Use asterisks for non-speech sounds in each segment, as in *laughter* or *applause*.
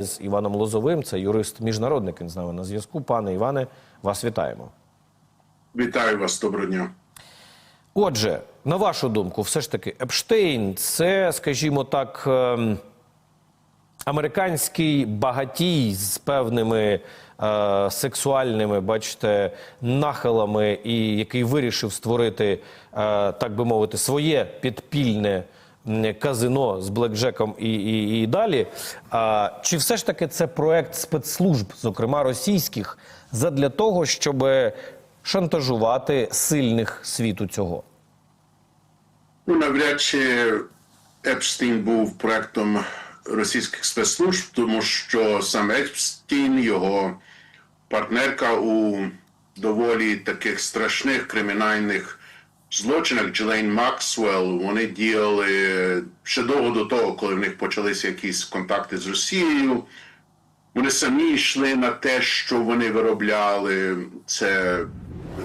з Іваном Лозовим. Це юрист міжнародник. Він з нами на зв'язку. Пане Іване, вас вітаємо. Вітаю вас, доброго дня. Отже, на вашу думку, все ж таки, Епштейн це, скажімо так, ем, американський багатій з певними е, сексуальними, бачите, нахилами, і який вирішив створити, е, так би мовити, своє підпільне казино з блекджеком і, і, і далі. А, чи все ж таки це проект спецслужб, зокрема російських, задля того, щоб шантажувати сильних світу цього? Ну, навряд чи Епштейн був проектом російських спецслужб, тому що сам Епштейн, його партнерка у доволі таких страшних кримінальних злочинах Джелейн Максвелл, вони діяли ще довго до того, коли в них почалися якісь контакти з Росією. Вони самі йшли на те, що вони виробляли. Це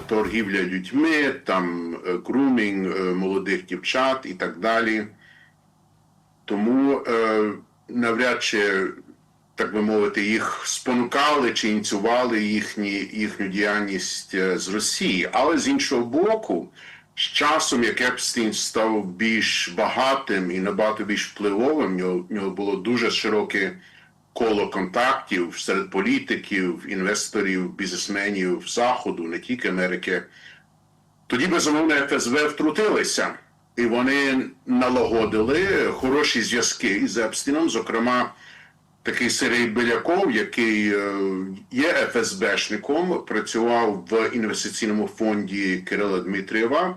торгівля людьми, там е, грумінг е, молодих дівчат і так далі. Тому е, навряд чи, так би мовити, їх спонукали чи ініціювали їхні, їхню діяльність е, з Росії. Але з іншого боку, з часом, як Епстейн став більш багатим і набагато більш впливовим, в нього, в нього було дуже широке коло контактів серед політиків, інвесторів, бізнесменів Заходу, не тільки Америки. Тоді, безумовно, ФСБ втрутилися, і вони налагодили хороші зв'язки із Епстіном, зокрема, такий Сергій Беляков, який е, є ФСБшником, працював в інвестиційному фонді Кирила Дмитрієва,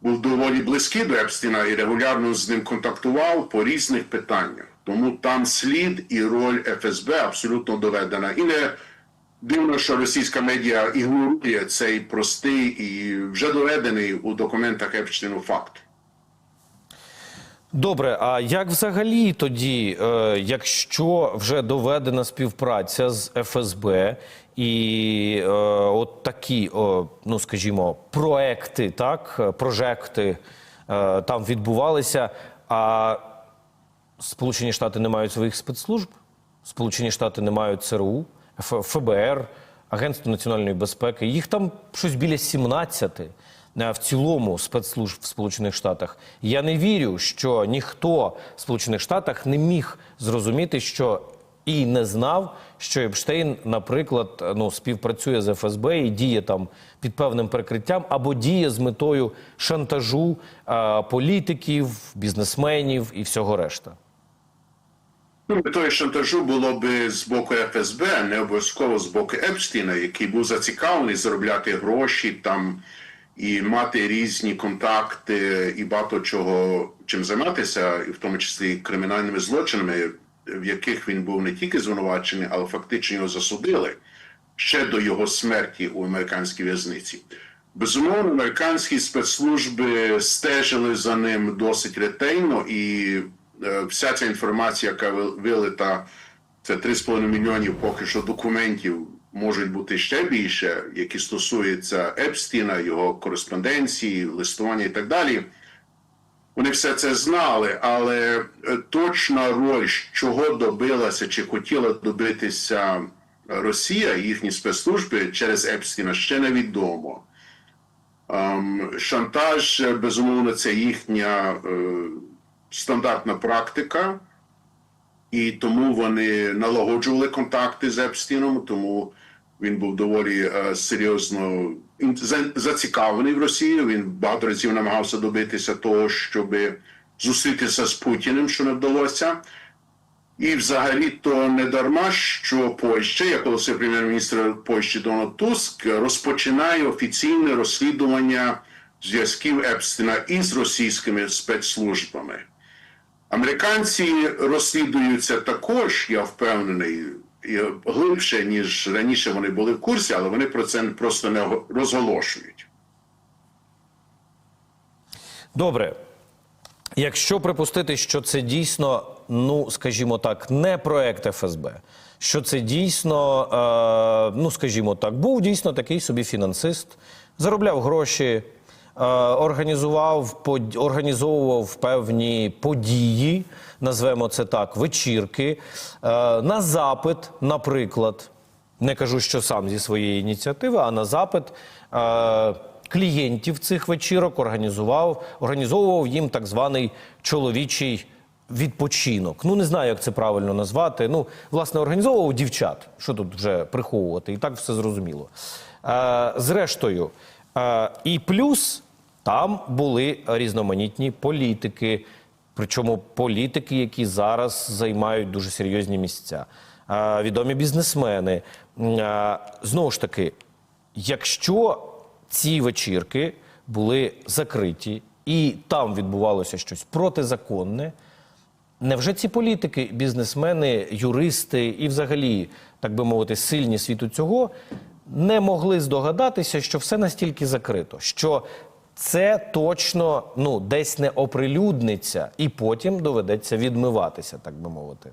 був доволі близький до Епстіна і регулярно з ним контактував по різних питаннях. Тому там слід і роль ФСБ абсолютно доведена. І не дивно, що російська медіа ігнорує цей простий і вже доведений у документах Епштейну факт. Добре, а як взагалі тоді, е, якщо вже доведена співпраця з ФСБ і е, от такі, ну скажімо, проекти, так, прожекти е, там відбувалися, а Сполучені Штати не мають своїх спецслужб, Сполучені Штати не мають ЦРУ, ФБР, Агентство національної безпеки. Їх там щось біля 17 е, в цілому спецслужб в Сполучених Штатах. Я не вірю, що ніхто в Сполучених Штатах не міг зрозуміти, що і не знав, що Епштейн, наприклад, ну співпрацює з ФСБ і діє там під певним прикриттям, або діє з метою шантажу е, політиків, бізнесменів і всього решта. Ну, метою шантажу було би з боку ФСБ, не обов'язково з боку Епштіна, який був зацікавлений заробляти гроші там і мати різні контакти і багато чого чим займатися, і в тому числі кримінальними злочинами, в яких він був не тільки звинувачений, але фактично його засудили ще до його смерті у американській в'язниці. Безумовно, американські спецслужби стежили за ним досить ретельно, і е, вся ця інформація, яка ви- вилита, це 3,5 мільйонів поки що документів, можуть бути ще більше, які стосуються Епстіна, його кореспонденції, листування і так далі. Вони все це знали, але е, точна роль, чого добилася чи хотіла добитися Росія їхні спецслужби через Епстіна, ще невідомо. Ем, Шантаж, безумовно, це їхня е, стандартна практика, і тому вони налагоджували контакти з Епстіном, тому він був доволі е, серйозно зацікавлений в Росії. Він багато разів намагався добитися того, щоб зустрітися з Путіним, що не вдалося. І взагалі то не дарма, що Польща, як оголосив прем'єр-міністр Польщі Дональд Туск, розпочинає офіційне розслідування зв'язків Епстина із російськими спецслужбами. Американці розслідуються також, я впевнений, глибше, ніж раніше вони були в курсі, але вони про це просто не розголошують. Добре. Якщо припустити, що це дійсно, ну скажімо так, не проект ФСБ, що це дійсно, е, ну скажімо так, був дійсно такий собі фінансист, заробляв гроші, організував под- організовував певні події, назвемо це так, вечірки е, на запит, наприклад, не кажу, що сам зі своєї ініціативи, а на запит. Е, Клієнтів цих вечірок організував, організовував їм так званий чоловічий відпочинок. Ну не знаю, як це правильно назвати. Ну, власне, організовував дівчат. Що тут вже приховувати? І так все зрозуміло. Е, зрештою, е, і плюс там були різноманітні політики, причому політики, які зараз займають дуже серйозні місця, відомі бізнесмени. Знову ж таки, якщо ці вечірки були закриті і там відбувалося щось протизаконне, невже ці політики, бізнесмени, юристи і, взагалі, так би мовити, сильні світу цього не могли здогадатися, що все настільки закрито, що це точно ну, десь не оприлюдниться, і потім доведеться відмиватися, так би мовити.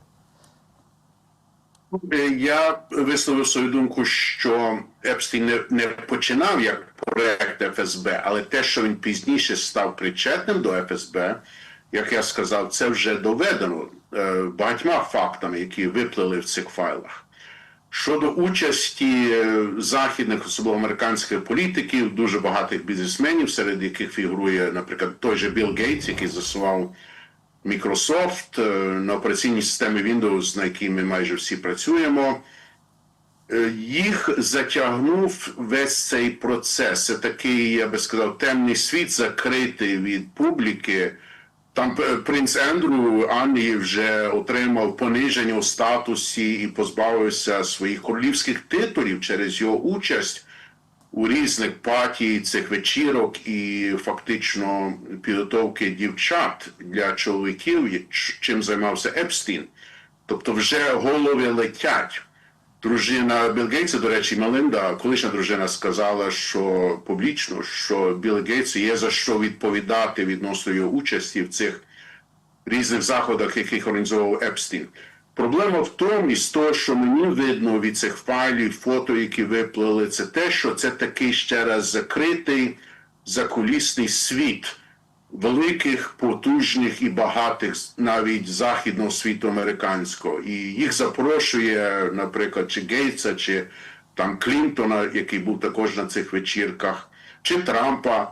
Е, Я висловив свою думку, що Епстін не, не починав як проект ФСБ, але те, що він пізніше став причетним до ФСБ, як я сказав, це вже доведено е, багатьма фактами, які виплили в цих файлах. Щодо участі е, західних, особливо американських політиків, дуже багатих бізнесменів, серед яких фігурує, наприклад, той же Білл Гейтс, який засував Microsoft е, на операційній системі Windows, на якій ми майже всі працюємо. Е, Їх затягнув весь цей процес. Це такий, я би сказав, темний світ, закритий від публіки. Там е, принц Ендрю Англії вже отримав пониження у статусі і позбавився своїх королівських титулів через його участь у різних патій цих вечірок і фактично підготовки дівчат для чоловіків, чим займався Епстін. Тобто вже голови летять. Дружина Білл Гейтса, до речі, Мелинда, колишня дружина, сказала, що публічно, що Білл Гейтсу є за що відповідати відносно його участі в цих різних заходах, яких організовував Епстін. Проблема в тому, із того, що мені видно від цих файлів, фото, які виплили, це те, що це такий ще раз закритий закулісний світ великих, потужних і багатих навіть західного світу американського. І їх запрошує, наприклад, чи Гейтса, чи там Клінтона, який був також на цих вечірках, чи Трампа.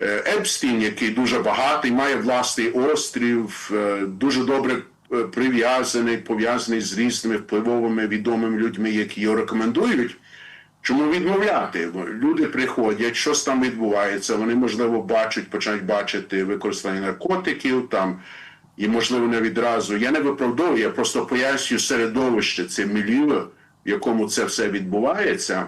Е, Епстін, який дуже багатий, має власний острів, е, дуже добре е, прив'язаний, пов'язаний з різними впливовими відомими людьми, які його рекомендують. Чому відмовляти? Люди приходять, щось там відбувається, вони, можливо, бачать, починають бачити використання наркотиків там, і, можливо, не відразу. Я не виправдовую, я просто пояснюю середовище, це міліо, в якому це все відбувається.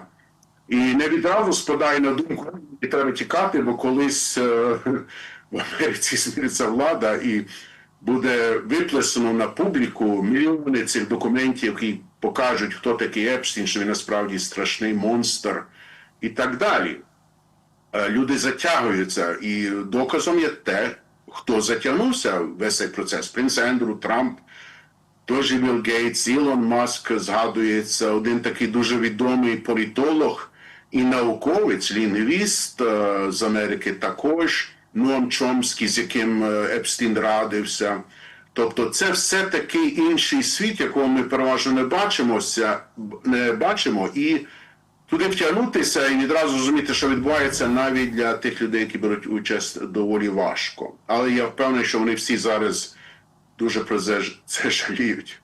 І не відразу спадає на думку, і треба тікати, бо колись е, *laughs* в Америці зміниться влада і буде виплесено на публіку мільйони цих документів, які покажуть, хто такий Епстін, що він насправді страшний монстр і так далі. Е, Люди затягуються, і доказом є те, хто затягнувся весь цей процес. Принц Ендрю, Трамп, же Білл Гейтс, Ілон Маск згадується, один такий дуже відомий політолог і науковець, лінгвіст е, з Америки також, Ноам Чомський, з яким Епстін радився. Тобто це все такий інший світ, якого ми переважно не бачимося, не бачимо, і туди втягнутися і відразу розуміти, що відбувається навіть для тих людей, які беруть участь, доволі важко. Але я впевнений, що вони всі зараз дуже про це жаліють.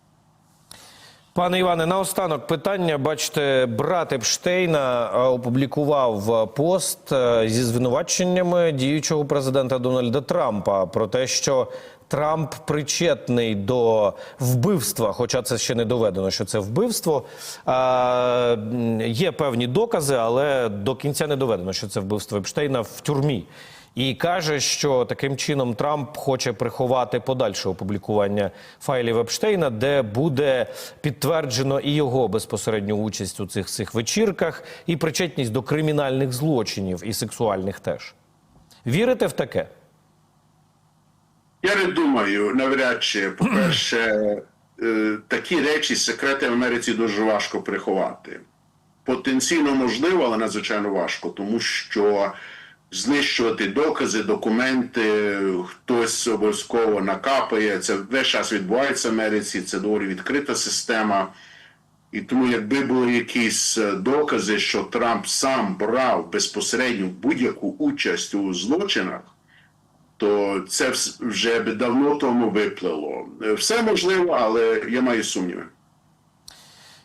Пане Іване, наостанок питання. Бачите, брат Епштейна е, опублікував е, пост е, зі звинуваченнями діючого президента Дональда Трампа про те, що Трамп причетний до вбивства, хоча це ще не доведено, що це вбивство. М, Є певні докази, але до кінця не доведено, що це вбивство Епштейна в тюрмі. І каже, що таким чином Трамп хоче приховати подальше опублікування файлів Епштейна, де буде підтверджено і його безпосередню участь у цих цих вечірках, і причетність до кримінальних злочинів і сексуальних теж. Вірите в таке? Я не думаю, навряд чи, по-перше, е, такі речі, секрети в Америці дуже важко приховати. Потенційно можливо, але надзвичайно важко, тому що знищувати докази, документи, хтось обов'язково накапає. Це весь час відбувається в Америці, це доволі відкрита система. І тому, якби були якісь е, докази, що Трамп сам брав безпосередньо будь-яку участь у злочинах, то це вже би давно тому виплило. Все можливо, але я маю сумніви.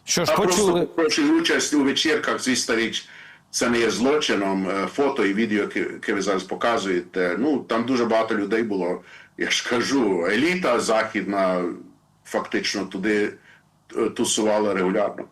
Що ж, А почули. просто прошу участь у вечірках, звісно річ, це не є злочином. Е, Фото і відео, яке, ви зараз показуєте. Ну там дуже багато людей було. Я ж кажу, еліта західна фактично туди е, тусувала регулярно.